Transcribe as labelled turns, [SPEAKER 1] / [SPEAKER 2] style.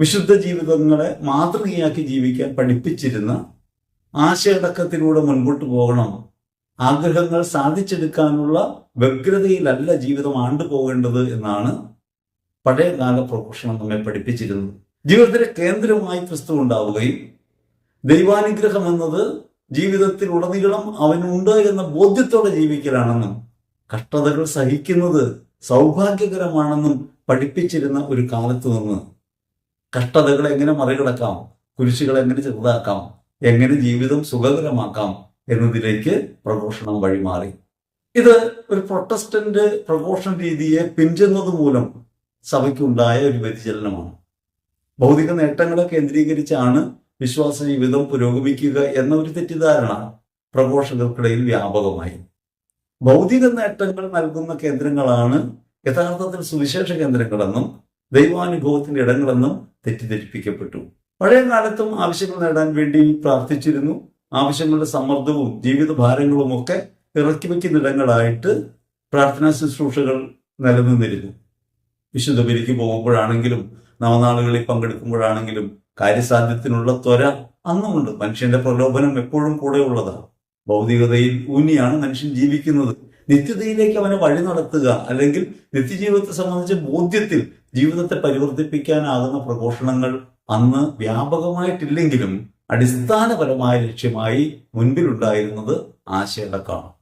[SPEAKER 1] വിശുദ്ധ ജീവിതങ്ങളെ മാതൃകയാക്കി ജീവിക്കാൻ പഠിപ്പിച്ചിരുന്ന ആശയടക്കത്തിലൂടെ മുൻപോട്ട് പോകണം. ആഗ്രഹങ്ങൾ സാധിച്ചെടുക്കാനുള്ള വ്യഗ്രതയിലല്ല ജീവിതം ആണ്ടുപോകേണ്ടത് എന്നാണ് പഴയകാല പ്രഘോഷണം നമ്മെ പഠിപ്പിച്ചിരുന്നത്. ജീവിതത്തിലെ കേന്ദ്രമായി ക്രിസ്തു ഉണ്ടാവുകയും ദൈവാനുഗ്രഹം എന്നത് ജീവിതത്തിൽ ഉടനീളം അവനുണ്ട് എന്ന ബോധ്യത്തോടെ ജീവിക്കലാണെന്നും കഷ്ടതകൾ സഹിക്കുന്നത് സൗഭാഗ്യകരമാണെന്നും പഠിപ്പിച്ചിരുന്ന ഒരു കാലത്ത് നിന്ന് കഷ്ടതകൾ എങ്ങനെ മറികടക്കാം? കുരിശുകൾ എങ്ങനെ ചെറുതാക്കാം? എങ്ങനെ ജീവിതം സുഖകരമാക്കാം? എന്നതിലേക്ക് പ്രഘോഷണം വഴിമാറി. ഇത് ഒരു പ്രൊട്ടസ്റ്റന്റ് പ്രഘോഷണ രീതിയെ പിഞ്ചുന്നത് മൂലം സഭയ്ക്കുണ്ടായ ഒരു വ്യതിചലനമാണ്. ഭൗതിക നേട്ടങ്ങളെ കേന്ദ്രീകരിച്ചാണ് വിശ്വാസ ജീവിതം പുരോഗമിക്കുക എന്ന ഒരു തെറ്റിദ്ധാരണ പ്രഘോഷകർക്കിടയിൽ വ്യാപകമായി. ഭൗതിക നേട്ടങ്ങൾ നൽകുന്ന കേന്ദ്രങ്ങളാണ് യഥാർത്ഥത്തിൽ സുവിശേഷ കേന്ദ്രങ്ങളെന്നും ദൈവാനുഭവത്തിന്റെ ഇടങ്ങളെന്നും തെറ്റിദ്ധരിപ്പിക്കപ്പെട്ടു. പഴയ കാലത്തും ആവശ്യങ്ങൾ നേടാൻ വേണ്ടി പ്രാർത്ഥിച്ചിരുന്നു. ആവശ്യങ്ങളുടെ സമ്മർദ്ദവും ജീവിത ഭാരങ്ങളും ഒക്കെ ഇറക്കി വയ്ക്കുന്നിടങ്ങളായിട്ട് പ്രാർത്ഥനാ ശുശ്രൂഷകൾ നിലനിന്നിരുന്നു. വിശുദ്ധ ബലിക്ക് പോകുമ്പോഴാണെങ്കിലും നവനാളുകളിൽ പങ്കെടുക്കുമ്പോഴാണെങ്കിലും കാര്യസാധ്യത്തിനുള്ള ത്വര അന്നുമുണ്ട്. മനുഷ്യന്റെ പ്രലോഭനം എപ്പോഴും കൂടെ ഉള്ളതാണ് ഭൗതികതയിൽ ഊന്നിയാണ് മനുഷ്യൻ ജീവിക്കുന്നത്. നിത്യതയിലേക്ക് അവനെ വഴി നടത്തുക അല്ലെങ്കിൽ നിത്യജീവിതത്തെ സംബന്ധിച്ച് ബോധ്യത്തിൽ ജീവിതത്തെ പരിവർത്തിപ്പിക്കാനാകുന്ന പ്രഘോഷണങ്ങൾ അന്ന് വ്യാപകമായിട്ടില്ലെങ്കിലും അടിസ്ഥാനപരമായ ലക്ഷ്യമായി മുൻപിലുണ്ടായിരുന്നത് ആശയടക്കമാണ്